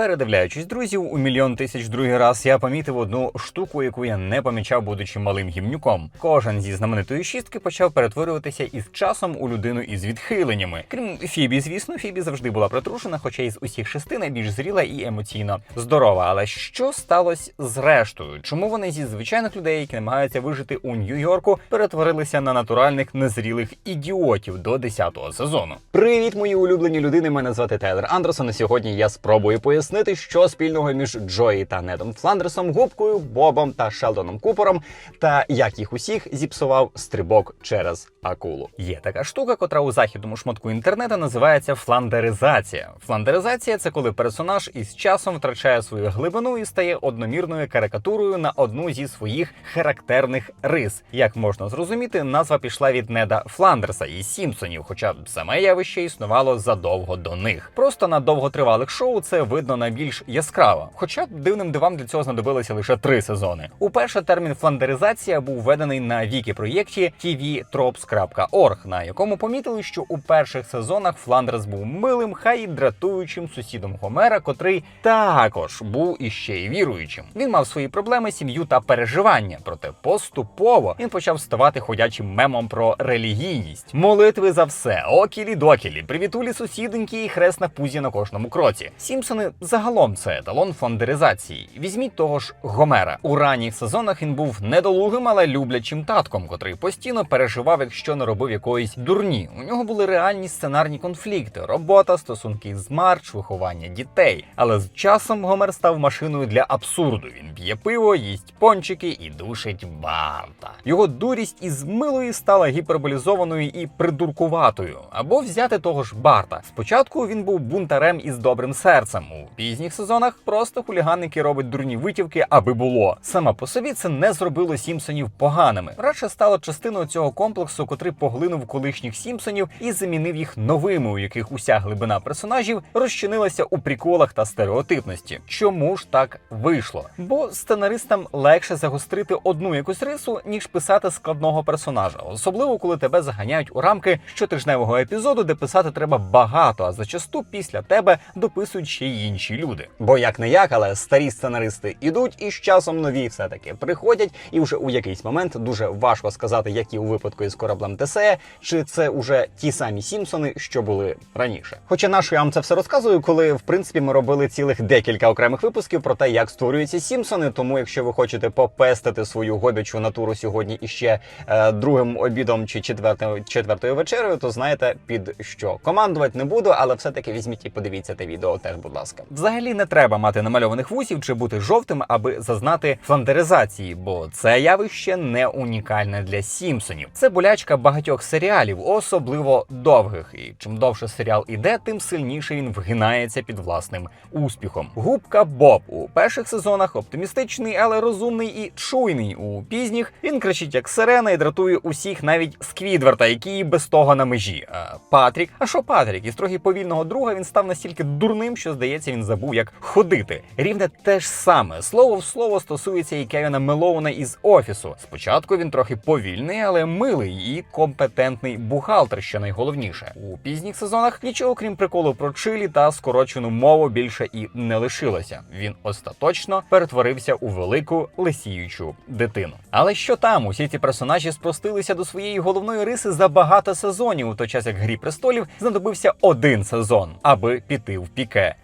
Передивляючись друзів у мільйон тисяч другий раз, я помітив одну штуку, яку я не помічав, будучи малим гімнюком. Кожен зі знаменитої шістки почав перетворюватися із часом у людину із відхиленнями. Крім Фібі, звісно, Фібі завжди була притрушена, хоча із усіх шести найбільш зріла і емоційно здорова. Але що сталося з рештою? Чому вони зі звичайних людей, які намагаються вижити у Нью-Йорку, перетворилися на натуральних незрілих ідіотів до 10-го сезону? Привіт, мої улюблені людини. Мене звати Тайлер Андерсон. Сьогодні я спробую пояснити, що спільного між Джої та Недом Фландерсом, Губкою, Бобом та Шелдоном Купером, та як їх усіх зіпсував стрибок через акулу. Є така штука, котра у західному шматку інтернету називається фландеризація. Фландеризація це коли персонаж із часом втрачає свою глибину і стає одномірною карикатурою на одну зі своїх характерних рис. Як можна зрозуміти, назва пішла від Неда Фландерса із Сімпсонів, хоча саме явище існувало задовго до них. Просто на довготривалих шоу це видно найбільш яскраво. Хоча дивним дивам для цього знадобилося лише три сезони. Уперше термін фландеризація був введений на вікі проєкті tvtropes.org, на якому помітили, що у перших сезонах Фландерс був милим, хай і дратуючим сусідом Гомера, котрий також був іще й віруючим. Він мав свої проблеми, сім'ю та переживання. Проте поступово він почав ставати ходячим мемом про релігійність. Молитви за все, окілі докілі, привітулі сусіденьки і хрест на пузі на кожному кроці. Сімпсони загалом це еталон фондеризації. Візьміть того ж Гомера. У ранніх сезонах він був недолугим, але люблячим татком, котрий постійно переживав, якщо не робив якоїсь дурні. У нього були реальні сценарні конфлікти: робота, стосунки з Марч, виховання дітей. Але з часом Гомер став машиною для абсурду. Він п'є пиво, їсть пончики і душить Барта. Його дурість із милої стала гіперболізованою і придуркуватою. Або взяти того ж Барта. Спочатку він був бунтарем із добрим серцем. У пізніх сезонах просто хуліган, який робить дурні витівки, аби було. Саме по собі це не зробило Сімпсонів поганими. Радше стало частиною цього комплексу, котрий поглинув колишніх Сімпсонів і замінив їх новими, у яких уся глибина персонажів розчинилася у приколах та стереотипності. Чому ж так вийшло? Бо сценаристам легше загострити одну якусь рису, ніж писати складного персонажа, особливо коли тебе заганяють у рамки щотижневого епізоду, де писати треба багато, а зачасту після тебе дописують ще й інші люди. Бо як не як, але старі сценаристи ідуть, і з часом нові все таки приходять, і вже у якийсь момент дуже важко сказати, як і у випадку із кораблем Тесея, чи це уже ті самі Сімпсони, що були раніше. Хоча нащо я вам це все розказую, коли в принципі ми робили цілих декілька окремих випусків про те, як створюються Сімпсони. Тому, якщо ви хочете попестити свою гобячу натуру сьогодні іще е, другим обідом чи четвертою четвертою вечерею, то знаєте під що командувати не буду, але все-таки візьміть і подивіться те відео теж, будь ласка. Взагалі не треба мати намальованих вусів чи бути жовтим, аби зазнати фландеризації, бо це явище не унікальне для Сімпсонів. Це болячка багатьох серіалів, особливо довгих. І чим довше серіал іде, тим сильніше він вгинається під власним успіхом. Губка Боб у перших сезонах оптимістичний, але розумний і чуйний. У пізніх він кричить як сирена і дратує усіх, навіть Сквідварда, який без того на межі. А Патрік, а що Патрік? Із трохи повільного друга він став настільки дурним, що здається, він забув, як ходити. Рівне те ж саме слово в слово стосується і Кевіна Мелоуна із офісу. Спочатку він трохи повільний, але милий і компетентний бухгалтер, що найголовніше. У пізніх сезонах нічого крім приколу про чилі та скорочену мову більше і не лишилося. Він остаточно перетворився у велику лисіючу дитину. Але що там? Усі ці персонажі спростилися до своєї головної риси за багато сезонів, у той час як грі престолів знадобився один сезон, аби піти в піке.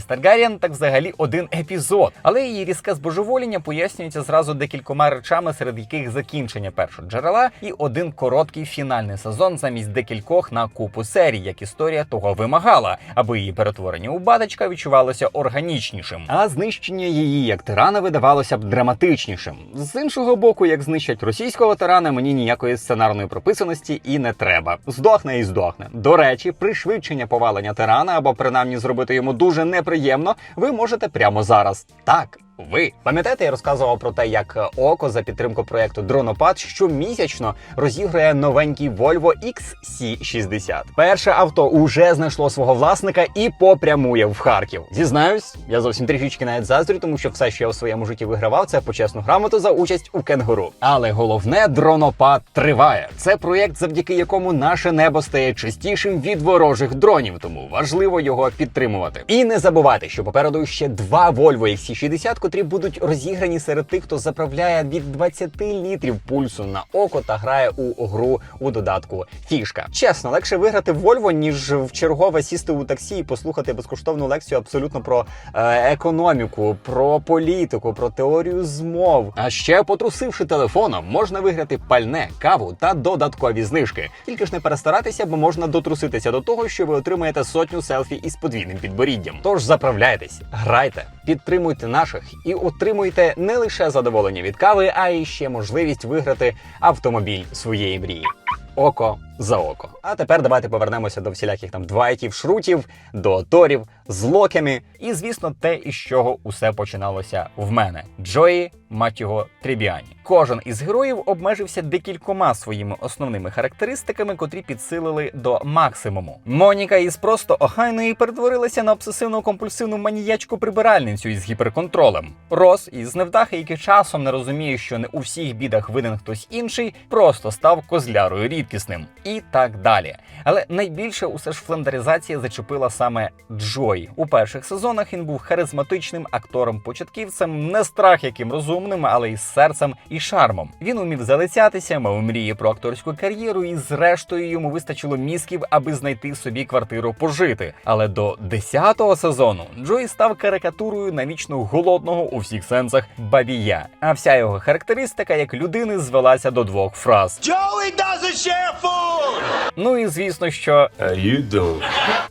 Дейнеріс Таргаріан так взагалі один епізод, але її різке збожевоління пояснюється зразу декількома речами, серед яких закінчення першого джерела і один короткий фінальний сезон замість декількох на купу серій, як історія того вимагала, аби її перетворення у батечка відчувалося органічнішим, а знищення її як тирана видавалося б драматичнішим. З іншого боку, як знищать російського тирана, мені ніякої сценарної прописаності і не треба. Здохне і здохне. До речі, пришвидшення повалення тирана або принаймні зробити йому дуже неприємно, ви можете прямо зараз. Так. Ви. Пам'ятаєте, я розказував про те, як е, Око за підтримку проекту Дронопад щомісячно розігрує новенький Volvo XC60. Перше авто уже знайшло свого власника і попрямує в Харків. Зізнаюсь, я зовсім трішечки навіть заздрю, тому що все, що я у своєму житті вигравав, це почесну грамоту за участь у кенгуру. Але головне дронопад триває. Це проєкт, завдяки якому наше небо стає чистішим від ворожих дронів, тому важливо його підтримувати. І не забувайте, що попереду ще два Volvo XC60, котрі будуть розіграні серед тих, хто заправляє від 20 літрів пульсу на око та грає у гру у додатку фішка. Чесно, легше виграти в Volvo, ніж в чергове сісти у таксі і послухати безкоштовну лекцію абсолютно про е, економіку, про політику, про теорію змов. А ще потрусивши телефоном, можна виграти пальне, каву та додаткові знижки. Тільки ж не перестаратися, бо можна дотруситися до того, що ви отримаєте сотню селфі із подвійним підборіддям. Тож заправляйтесь, грайте, підтримуйте наших і отримуйте не лише задоволення від кави, а й ще можливість виграти автомобіль своєї мрії. Око за око. А тепер давайте повернемося до всіляких там двайтів, шрутів, до торів з. І звісно, те, із чого усе починалося в мене. Джої, мать його, Трібіані. Кожен із героїв обмежився декількома своїми основними характеристиками, котрі підсилили до максимуму. Моніка із просто охайної перетворилася на обсесивно компульсивну маніячку прибиральницю із гіперконтролем. Рос із невдахи, який часом не розуміє, що не у всіх бідах винен хтось інший, просто став козлярою рідкісним. Так далі. Але найбільше усе ж флендеризація зачепила саме Джой. У перших сезонах він був харизматичним актором-початківцем, не страх яким розумним, але й з серцем і шармом. Він умів залицятися, мав мрії про акторську кар'єру, і зрештою йому вистачило мізків, аби знайти собі квартиру пожити. Але до 10-го сезону Джой став карикатурою навічно голодного у всіх сенсах бабія. А вся його характеристика як людини звелася до двох фраз. Joey doesn't share food! Ну і звісно, що How you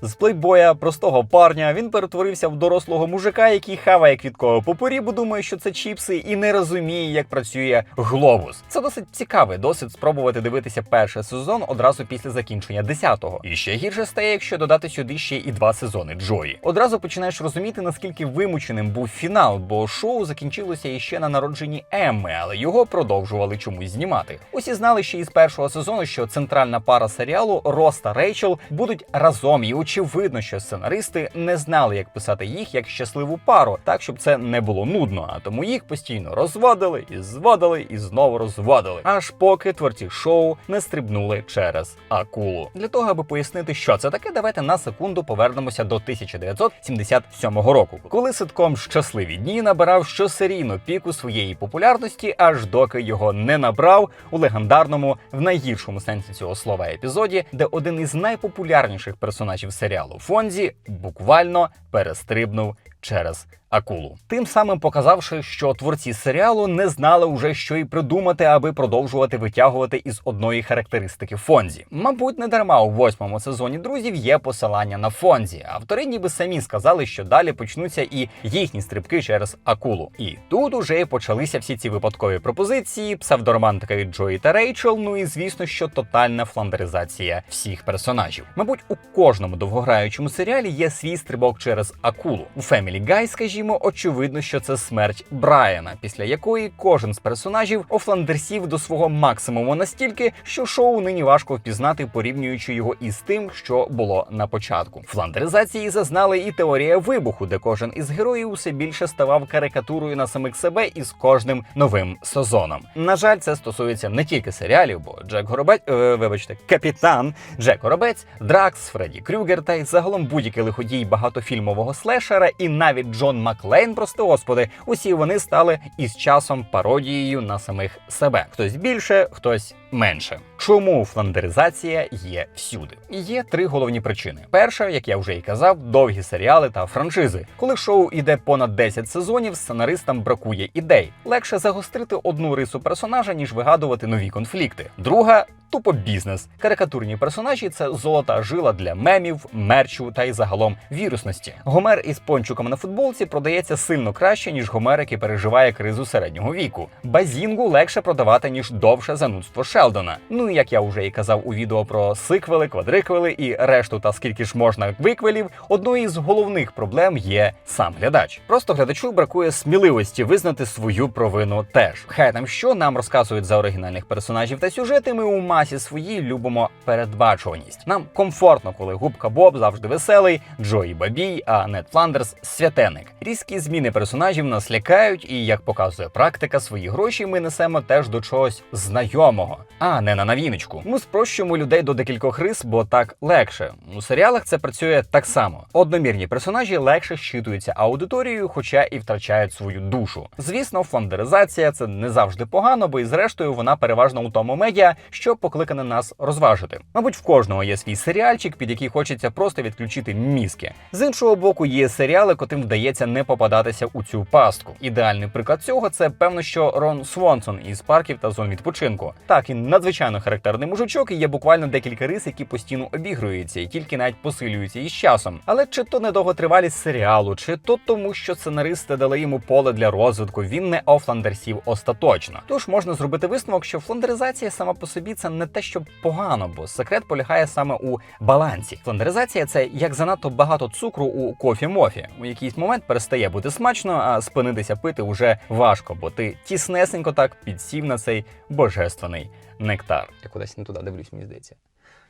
з плейбоя простого парня він перетворився в дорослого мужика, який хаває квіткове попорі, бо думає, що це чіпси, і не розуміє, як працює глобус. Це досить цікавий досвід спробувати дивитися перший сезон одразу після закінчення 10-го. І ще гірше стає, якщо додати сюди ще і два сезони Джої. Одразу починаєш розуміти, наскільки вимученим був фінал, бо шоу закінчилося іще на народженні Емми, але його продовжували чомусь знімати. Усі знали ще із першого сезону, що центральна пара серіалу Рос та Рейчел будуть разом, і очевидно, що сценаристи не знали, як писати їх як щасливу пару, так щоб це не було нудно. А тому їх постійно розводили і зводили, і знову розводили, аж поки творці шоу не стрибнули через акулу. Для того аби пояснити, що це таке, давайте на секунду повернемося до 1977 року, коли ситком Щасливі дні набирав щосерійно піку своєї популярності, аж доки його не набрав у легендарному, в найгіршому сенсі цього слова епізоді, де один із найпопулярніших персонажів серіалу Фонзі буквально перестрибнув через акулу. Тим самим показавши, що творці серіалу не знали уже, що й придумати, аби продовжувати витягувати із одної характеристики Фонзі. Мабуть, не дарма у восьмому сезоні друзів є посилання на Фонзі. Автори ніби самі сказали, що далі почнуться і їхні стрибки через акулу. І тут уже почалися всі ці випадкові пропозиції, псевдоромантика від Джої та Рейчел. Ну і звісно, що тотальна фландеризація всіх персонажів. Мабуть, у кожному довгограючому серіалі є свій стрибок через акулу. У Family Guy, скажімо, очевидно, що це смерть Брайана, після якої кожен з персонажів офландерсів до свого максимуму настільки, що шоу нині важко впізнати, порівнюючи його із тим, що було на початку. Фландеризації зазнали і теорія вибуху, де кожен із героїв усе більше ставав карикатурою на самих себе із кожним новим сезоном. На жаль, це стосується не тільки серіалів, бо Джек Горобець, е, вибачте, капітан Джек Горобець, Дракс, Фредді Крюгер та й загалом будь-який лиходій багатофільмового слешера, і навіть Джон Маклейн, прости господи, усі вони стали із часом пародією на самих себе. Хтось більше, хтось менше. Чому фландеризація є всюди? Є три головні причини. Перша, як я вже і казав, довгі серіали та франшизи. Коли шоу іде понад 10 сезонів, сценаристам бракує ідей. Легше загострити одну рису персонажа, ніж вигадувати нові конфлікти. Друга тупо бізнес. Карикатурні персонажі це золота жила для мемів, мерчу та й загалом вірусності. Гомер із пончуком на футболці продається сильно краще, ніж Гомер, який переживає кризу середнього віку. Базінгу легше продавати, ніж довше занудство Шелдона. Ну і як я вже і казав у відео про сиквели, квадриквели і решту та скільки ж можна виквелів, одною із головних проблем є сам глядач. Просто глядачу бракує сміливості визнати свою провину теж. Хай там що нам розказують за оригінальних персонажів та сюжети. Ми у масі своїй любимо передбачуваність. Нам комфортно, коли губка Боб завжди веселий, Джої Бабій, а Нед Фландерс святеник. Різкі зміни персонажів нас лякають, і як показує практика, свої гроші ми несемо теж до чогось знайомого, а не на навіночку. Ми спрощуємо людей до декількох рис, бо так легше. У серіалах це працює так само. Одномірні персонажі легше щитуються аудиторією, хоча і втрачають свою душу. Звісно, фондеризація це не завжди погано, бо і зрештою вона переважно у тому медіа, що покликане нас розважити. Мабуть, в кожного є свій серіальчик, під який хочеться просто відключити мізки. З іншого боку, є серіали, котрим вдається не попадатися у цю пастку. Ідеальний приклад цього це певно, що Рон Свонсон із парків та зон відпочинку. Так, він надзвичайно характерний мужичок, і є буквально декілька рис, які постійно обігруються і тільки навіть посилюються із часом. Але чи то недовготривалість серіалу, чи то тому, що сценаристи дали йому поле для розвитку, він не офландерсів остаточно. Тож можна зробити висновок, що фландеризація сама по собі це не те, що погано, бо секрет полягає саме у балансі. Фландеризація це як занадто багато цукру у кофі-мофі. У якийсь момент перестає бути смачно, а спинитися пити вже важко, бо ти тіснесенько так підсів на цей божественний нектар. Я кудись не туди дивлюсь, мені здається.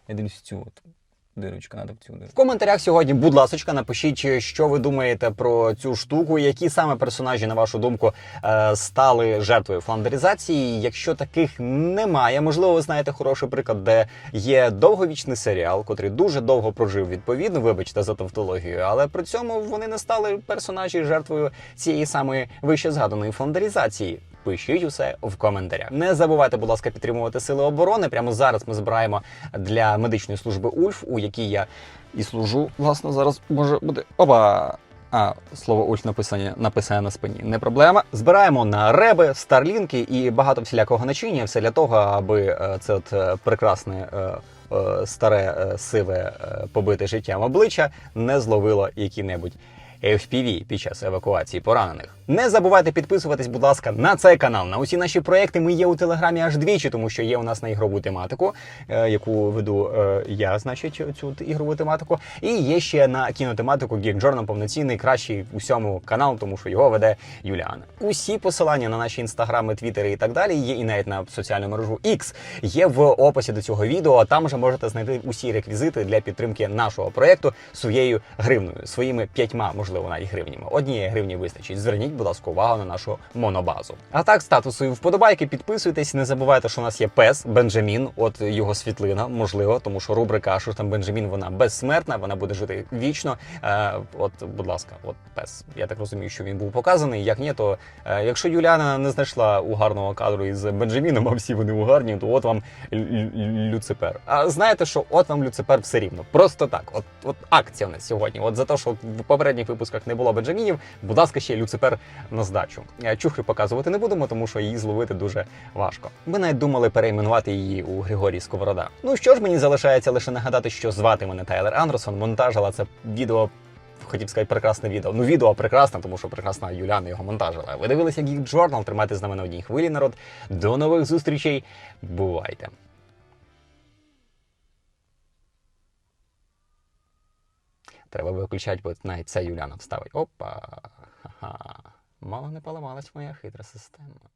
Я дивлюсь цю от дирочку, надо в цю дирочку. В коментарях сьогодні, будь ласочка, напишіть, що ви думаєте про цю штуку, які саме персонажі, на вашу думку, е, стали жертвою фландеризації. Якщо таких немає, можливо, ви знаєте хороший приклад, де є довговічний серіал, котрий дуже довго прожив відповідно, вибачте за тавтологію, але при цьому вони не стали персонажі жертвою цієї самої вище згаданої фландеризації. Пишіть усе в коментарях. Не забувайте, будь ласка, підтримувати сили оборони. Прямо зараз ми збираємо для медичної служби Ульф, у якій я і служу. Власне, зараз може буде опа. А, слово ульф написане, написане на спині. Не проблема. Збираємо на реби, старлінки і багато всілякого начиння. Все для того, аби е, це от е, прекрасне. е, Старе сиве побите життям обличчя не зловило які-небудь FPV під час евакуації поранених. Не забувайте підписуватись, будь ласка, на цей канал. На усі наші проекти ми є у телеграмі аж двічі, тому що є у нас на ігрову тематику, е, яку веду е, я, значить, цю ігрову тематику. І є ще на кінотематику Geek Journal повноцінний, кращий у всьому канал, тому що його веде Юліана. Усі посилання на наші інстаграми, твіттери і так далі є і навіть на соціальну мережу X є в описі до цього відео. Там вже можете знайти усі реквізити для підтримки нашого проекту своєю гривною, своїми п'ятьма, можливо, навіть гривнями. Однієї гривні вистачить. Зверніть, будь ласка, увагу на нашу монобазу. А так, статусу і вподобайки, підписуйтесь. Не забувайте, що у нас є пес Бенджамін. От його світлина, можливо, тому що рубрика що там Бенджамін, вона безсмертна, вона буде жити вічно. Е, от, будь ласка, от пес. Я так розумію, що він був показаний. Як ні, то е, якщо Юліана не знайшла угарного кадру із Бенджаміном, а всі вони угарні, то от вам Лю- Лю- Люципер. А знаєте, що от вам Люципер все рівно. Просто так. От, от акція у нас сьогодні. От за те, що в попередніх випусках не було Бенджамінів, будь ласка, ще Люципер на здачу. Е, Чухри показувати не будемо, тому що її зловити дуже важко. Ми навіть думали перейменувати її у Григорій Сковорода. Ну що ж, мені залишається лише нагадати, що звати мене Тайлер Андерсон. Монтажила це відео. Хотів сказати прекрасне відео. Ну, відео прекрасне, тому що прекрасна Юляна його монтажила. Ви дивилися Geek Journal, тримайте з нами на одній хвилі, народ. До нових зустрічей. Бувайте! Треба виключати, бо навіть це Юляна вставить. Опа. Ха-ха. Мало не поламалась моя хитра система.